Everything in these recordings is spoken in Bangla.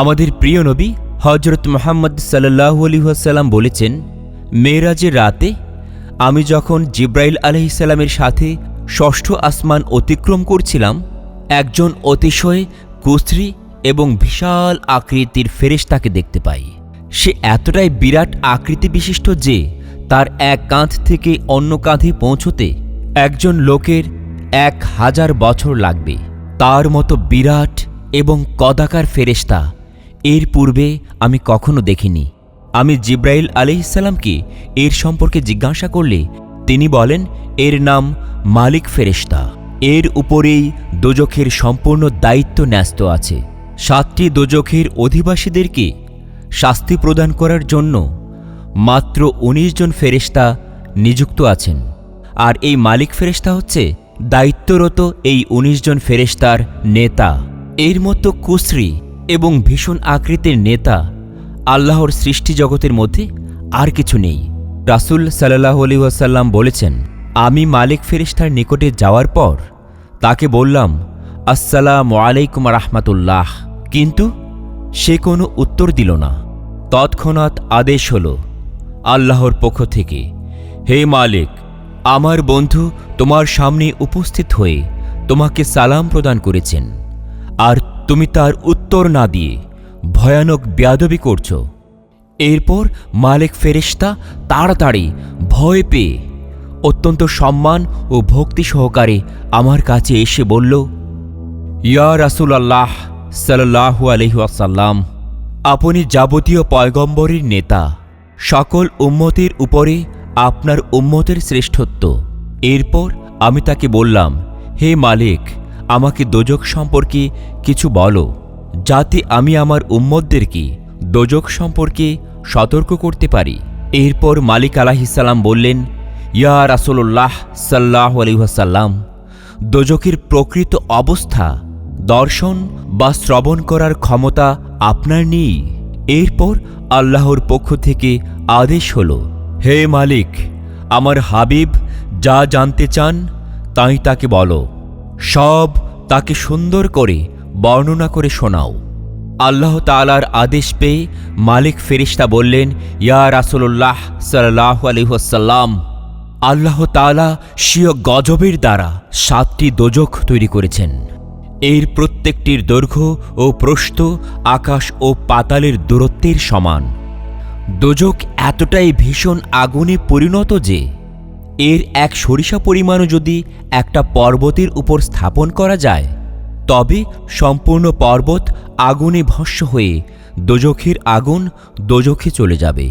আমাদের প্রিয় নবী হজরত মোহাম্মদ সাল্লাহ আলহিহাসাল্লাম বলেছেন, মেয়েরাজের রাতে আমি যখন জিব্রাইল আলহিসাল্লামের সাথে ষষ্ঠ আসমান অতিক্রম করছিলাম, একজন অতিশয় কুশ্রী এবং বিশাল আকৃতির ফেরেশতাকে দেখতে পাই। সে এতটাই বিরাট আকৃতি বিশিষ্ট যে তার এক কাঁধ থেকে অন্য কাঁধে পৌঁছতে একজন লোকের এক হাজার বছর লাগবে। তার মতো বিরাট এবং কদাকার ফেরেশতা এর পূর্বে আমি কখনো দেখিনি। আমি জিব্রাইল আলিহিসাল্লামকে এর সম্পর্কে জিজ্ঞাসা করলে তিনি বলেন, এর নাম মালিক ফেরেশতা। এর উপরেই দোজখের সম্পূর্ণ দায়িত্ব ন্যস্ত আছে। সাতটি দোজখের অধিবাসীদেরকে শাস্তি প্রদান করার জন্য মাত্র ১৯ জন ফেরেশতা নিযুক্ত আছেন। আর এই মালিক ফেরেশতা হচ্ছে দায়িত্বরত এই ১৯ জন ফেরেশতার নেতা। এর মতো কুশ্রী এবং ভীষণ আকৃতির নেতা, আল্লাহর সৃষ্টি জগতের মধ্যে আর কিছু নেই। রাসুল সাল্লাহ আলি ওয়াসাল্লাম বলেছেন, আমি মালিক ফেরিস্তার নিকটে যাওয়ার পর তাকে বললাম, আসসালাম আলাইকুম রাহমাতুল্লাহ। কিন্তু সে কোনো উত্তর দিল না। তৎক্ষণাৎ আদেশ হল, আল্লাহর পক্ষ থেকে, হে মালিক, আমার বন্ধু তোমার সামনে উপস্থিত হয়ে তোমাকে সালাম প্রদান করেছেন। আর তুমি তার উত্তর না দিয়ে ভয়ানক ব্যাদবি করছ। এরপর মালিক ফেরেশতা তাড়াতাড়ি ভয় পেয়ে অত্যন্ত সম্মান ও ভক্তি সহকারে আমার কাছে এসে বলল, ইয়া রাসুল আল্লাহ সাল্লাহু আলহাসাল্লাম আপনি যাবতীয় পয়গম্বরের নেতা, সকল উম্মতের উপরে আপনার উম্মতের শ্রেষ্ঠত্ব। এরপর আমি তাকে বললাম, হে মালিক আমাকে দোজক সম্পর্কে কিছু বলো, যাতে আমি আমার উম্মতদেরকে দোজক সম্পর্কে সতর্ক করতে পারি। এরপর মালিক আলাহিসাল্লাম বললেন, ইয়া রাসুল্লাহ সাল্লাহ আলহাসাল্লাম দোজকের প্রকৃত অবস্থা, দর্শন বা শ্রবণ করার ক্ষমতা আপনার নেই। এরপর আল্লাহর পক্ষ থেকে আদেশ হল, হে মালিক, আমার হাবিব যা জানতে চান তাই তাকে বলো। সব তাকে সুন্দর করে বর্ণনা করে শোনাও। আল্লাহ তালার আদেশ পেয়ে মালিক ফেরিস্তা বললেন, ইয়া রাসুল্লাহ সাল্লাহ আলহাসাল্লাম আল্লাহ তালা স্বীয় গজবের দ্বারা সাতটি দোজক তৈরি করেছেন। এর প্রত্যেকটির দৈর্ঘ্য ও প্রস্থ আকাশ ও পাতালের দূরত্বের সমান। দোজক এতটাই ভীষণ আগুনে পরিণত যে এর এক সরিষা পরিমাণও যদি একটা পর্বতের উপর স্থাপন করা যায়, তবে সম্পূর্ণ পর্বত আগুনে ভস্য হয়ে দোজখের আগুন দোজখে চলে যাবে।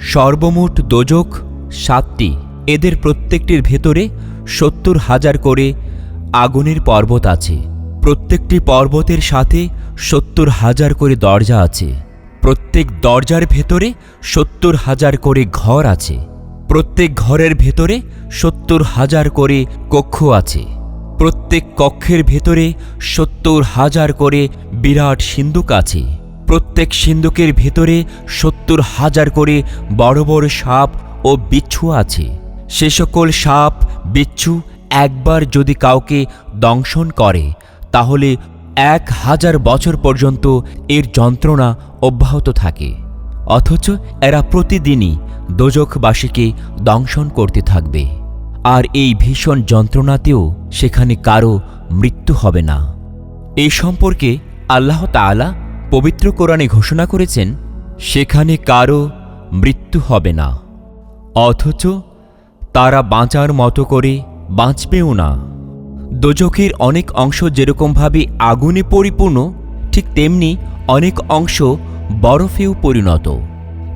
সর্বমোট দোজক সাতটি, এদের প্রত্যেকটির ভেতরে সত্তর হাজার করে আগুনের পর্বত আছে। প্রত্যেকটি পর্বতের সাথে সত্তর হাজার করে দরজা আছে। প্রত্যেক দরজার ভেতরে সত্তর হাজার করে ঘর আছে। প্রত্যেক ঘরের ভেতরে সত্তর হাজার করে কক্ষ আছে। প্রত্যেক কক্ষের ভেতরে সত্তর হাজার করে বিরাট সিন্দুক আছে। প্রত্যেক সিন্দুকের ভেতরে সত্তর হাজার করে বড় বড় সাপ ও বিচ্ছু আছে। সে সকল সাপ, বিচ্ছু একবার যদি কাউকে দংশন করে, তাহলে এক হাজার বছর পর্যন্ত এর যন্ত্রণা অব্যাহত থাকে। অথচ এরা প্রতিদিনই দোজখবাসীকে দংশন করতে থাকবে। আর এই ভীষণ যন্ত্রণাতেও সেখানে কারও মৃত্যু হবে না। এই সম্পর্কে আল্লাহ তাআলা পবিত্র কোরআনে ঘোষণা করেছেন, সেখানে কারও মৃত্যু হবে না। অথচ তারা বাঁচার মতো করে বাঁচবেও না। দোজখের অনেক অংশ যেরকমভাবে আগুনে পরিপূর্ণ, ঠিক তেমনি অনেক অংশ বরফেও পরিণত।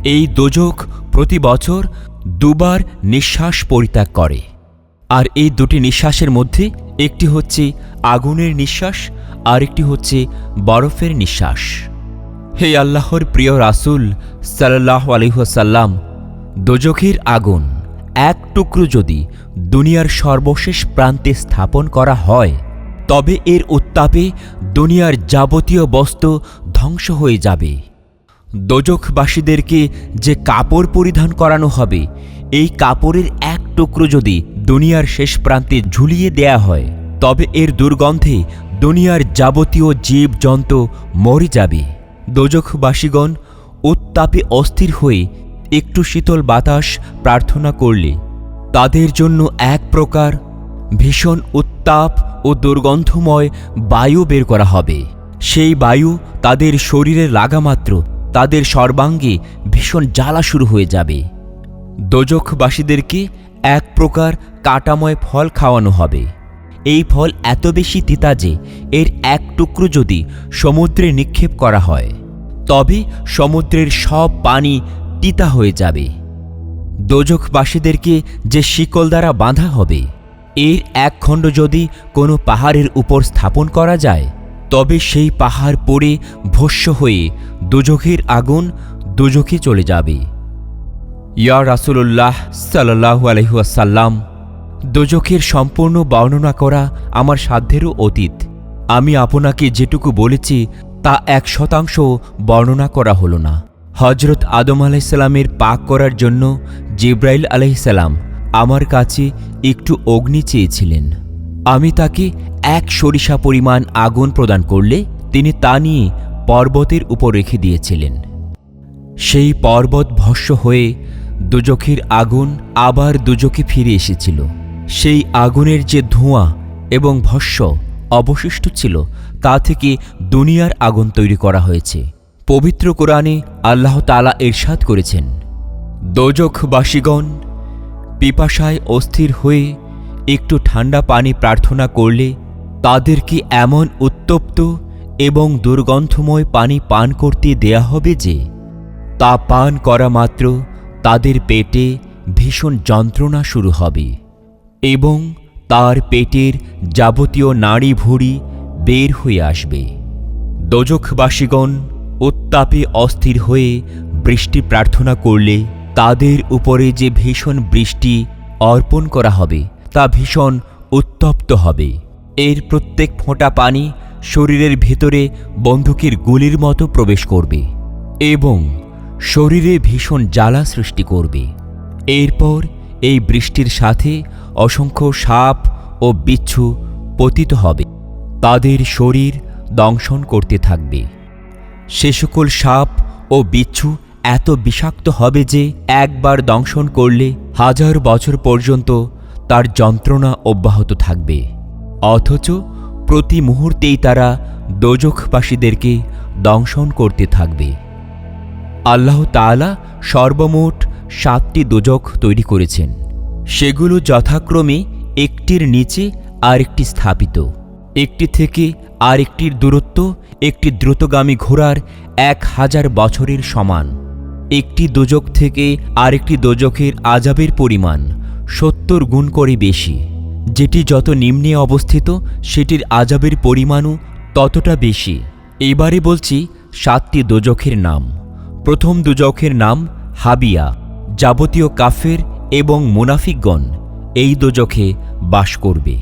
এই দোজখ প্রতি বছর দুবার নিঃশ্বাস পরিত্যাগ করে। আর এই দুটি নিঃশ্বাসের মধ্যে একটি হচ্ছে আগুনের নিঃশ্বাস আর একটি হচ্ছে বরফের নিঃশ্বাস। হে আল্লাহর প্রিয় রাসূল সাল্লাহ আলহাসাল্লাম দোজখের আগুন এক টুকরো যদি দুনিয়ার সর্বশেষ প্রান্তে স্থাপন করা হয়, তবে এর উত্তাপে দুনিয়ার যাবতীয় বস্তু ধ্বংস হয়ে যাবে। দোজখবাসীদেরকে যে কাপড় পরিধান করানো হবে, এই কাপড়ের এক টুকরো যদি দুনিয়ার শেষ প্রান্তে ঝুলিয়ে দেয়া হয়, তবে এর দুর্গন্ধে দুনিয়ার যাবতীয় জীবজন্তু মরে যাবে। দোজখবাসীগণ উত্তাপে অস্থির হয়ে একটু শীতল বাতাস প্রার্থনা করলে, তাদের জন্য এক প্রকার ভীষণ উত্তাপ ও দুর্গন্ধময় বায়ু বের করা হবে। সেই বায়ু তাদের শরীরে লাগামাত্র তাদের সর্বাঙ্গে ভীষণ জ্বালা শুরু হয়ে যাবে। দোজখবাসীদেরকে এক প্রকার কাটাময় ফল খাওয়ানো হবে। এই ফল এত বেশি তিতা যে এর এক টুকরো যদি সমুদ্রে নিক্ষেপ করা হয়, তবে সমুদ্রের সব পানি তিতা হয়ে যাবে। দোজখবাসীদেরকে যে শিকল দ্বারা বাঁধা হবে, এর এক খণ্ড যদি কোনো পাহাড়ের উপর স্থাপন করা যায় তবে সেই পাহাড় পড়ে ভস্য হয়ে দুজখের আগুন দুজখে চলে যাবে। ইয়া রাসুল্লাহ সাল্লাহু আলহাসাল্লাম দোজখের সম্পূর্ণ বর্ণনা করা আমার সাধ্যেরও অতীত। আমি আপনাকে যেটুকু বলেছি, তা এক শতাংশ বর্ণনা করা হলো না। হজরত আদম আলাইসাল্লামের পাক করার জন্য জিব্রাইল আলাইসাল্লাম আমার কাছে একটু অগ্নি চেয়েছিলেন। আমি তাকে এক সরিষা পরিমাণ আগুন প্রদান করলে তিনি তা নিয়ে পর্বতের উপর রেখে দিয়েছিলেন। সেই পর্বত ভস্য হয়ে দুজখের আগুন আবার দুজকে ফিরে এসেছিল। সেই আগুনের যে ধোঁয়া এবং ভস্য অবশিষ্ট ছিল, তা থেকে দুনিয়ার আগুন তৈরি করা হয়েছে। পবিত্র কোরআনে আল্লাহ তালা এরশাদ করেছেন, দোজখবাসীগণ পিপাসায় অস্থির হয়ে একটু ঠান্ডা পানি প্রার্থনা করলে তাদেরকে এমন উত্তপ্ত এবং দুর্গন্ধময় পানি পান করতে দেয়া হবে যে তা পান করা মাত্র তাদের পেটে ভীষণ যন্ত্রণা শুরু হবে এবং তার পেটের যাবতীয় নাড়ি ভুড়ি বের হয়ে আসবে। দোজখবাসীগণ উত্তাপে অস্থির হয়ে বৃষ্টি প্রার্থনা করলে তাদের উপরে যে ভীষণ বৃষ্টি অর্পণ করা হবে তা ভীষণ উত্তপ্ত হবে। এর প্রত্যেক ফোঁটা পানি শরীরের ভেতরে বন্দুকের গুলির মতো প্রবেশ করবে এবং শরীরে ভীষণ জ্বালা সৃষ্টি করবে। এরপর এই বৃষ্টির সাথে অসংখ্য সাপ ও বিচ্ছু পতিত হবে। তাদের শরীর দংশন করতে থাকবে। সে সকল সাপ ও বিচ্ছু এত বিষাক্ত হবে যে একবার দংশন করলে হাজার বছর পর্যন্ত তার যন্ত্রণা অব্যাহত থাকবে। অথচ প্রতি মুহূর্তেই তারা দোজখবাসীদেরকে দংশন করতে থাকবে। আল্লাহ তাআলা সর্বমোট সাতটি দোজখ তৈরি করেছেন। সেগুলো যথাক্রমে একটির নিচে আরেকটি স্থাপিত। একটি থেকে আরেকটির দূরত্ব একটি দ্রুতগামী ঘোড়ার এক হাজার বছরের সমান। একটি দোজক থেকে আরেকটি দোজখের আজাবের পরিমাণ সত্তর গুণ করে বেশি। যেটি যত নিম্নে অবস্থিত, সেটির আজাবের পরিমাণও ততটা বেশি। এবারে বলছি সাতটি দোজখের নাম। প্রথম দুজখের নাম হাবিয়া, যাবতীয় কাফের এবং মুনাফিকগণ এই দোজখে বাস করবে।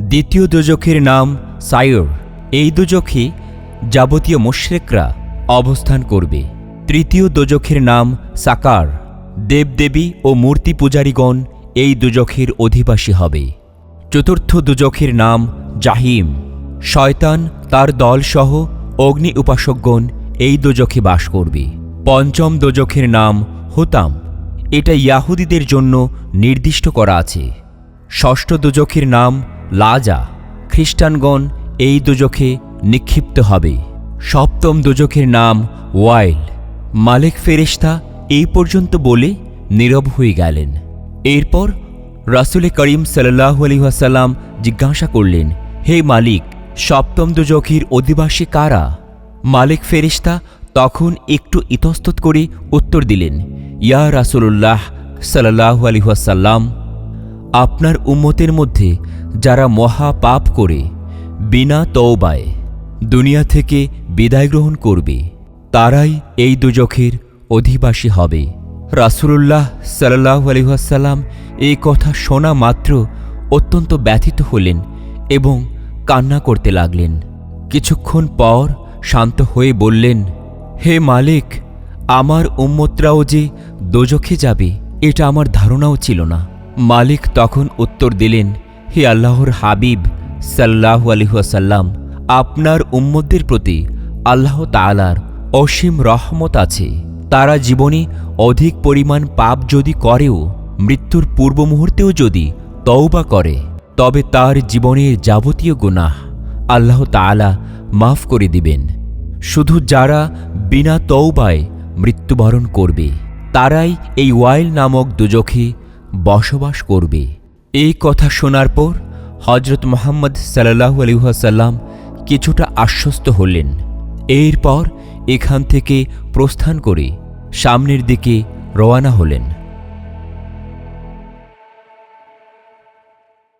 দ্বিতীয় দোজখের নাম সায়র এই দোজখে যাবতীয় মোশরেকরা অবস্থান করবে। তৃতীয় দোজখের নাম সাকার, দেবদেবী ও মূর্তি পূজারীগণ এই দুজখের অধিবাসী হবে। চতুর্থ দুজখের নাম জাহিম। শয়তান তার দলসহ অগ্নি উপাসকগণ এই দুজখে বাস করবে। পঞ্চম দোজখের নাম হোতাম। এটা ইয়াহুদীদের জন্য নির্দিষ্ট করা আছে। ষষ্ঠ দুজখের নাম লাজা। খ্রিস্টানগণ এই দুজখে নিক্ষিপ্ত হবে। সপ্তম দুজখের নাম ওয়াইল। মালিক ফেরেশতা এই পর্যন্ত বলে নীরব হয়ে গেলেন। এরপর রাসুলে করিম সাল্লাহ আলহাসাল্লাম জিজ্ঞাসা করলেন, হে মালিক, সপ্তম দুজখের অধিবাসী কারা? মালিক ফেরিস্তা তখন একটু ইতস্তত করে উত্তর দিলেন, ইয়া রাসুল্লাহ সাল্লাহ আলহাসাল্লাম আপনার উম্মতের মধ্যে যারা মহা পাপ করে, বিনা তওবায় দুনিয়া থেকে বিদায় গ্রহণ করবে, তারাই এই দুজখের অধিবাসী হবে। রাসুলুল্লাহ সাল্লাহ আলহাসাল্লাম এই কথা শোনা মাত্র অত্যন্ত ব্যথিত হলেন এবং কান্না করতে লাগলেন। কিছুক্ষণ পর শান্ত হয়ে বললেন, হে মালিক, আমার উম্মতরাও যে দোজখে যাবে, এটা আমার ধারণাও ছিল না। মালিক তখন উত্তর দিলেন, হে আল্লাহর হাবিব সাল্লাহ আলহাসাল্লাম আপনার উম্মতদের প্রতি আল্লাহ তালার অসীম রহমত আছে। তারা জীবনে অধিক পরিমাণ পাপ যদি করেও, মৃত্যুর পূর্ব মুহূর্তেও যদি তওবা করে, তবে তার জীবনের যাবতীয় গুনাহ আল্লাহ তাআলা মাফ করে দিবেন। শুধু যারা বিনা তৌবায় মৃত্যুবরণ করবে, তারাই এই ওয়াইল নামক দুজখে বসবাস করবে। এই কথা শোনার পর হজরত মোহাম্মদ সাল্লাহু আলহাসাল্লাম কিছুটা আশ্বস্ত হলেন। এরপর এখান থেকে প্রস্থান করে সামনের দিকে রওয়ানা হলেন।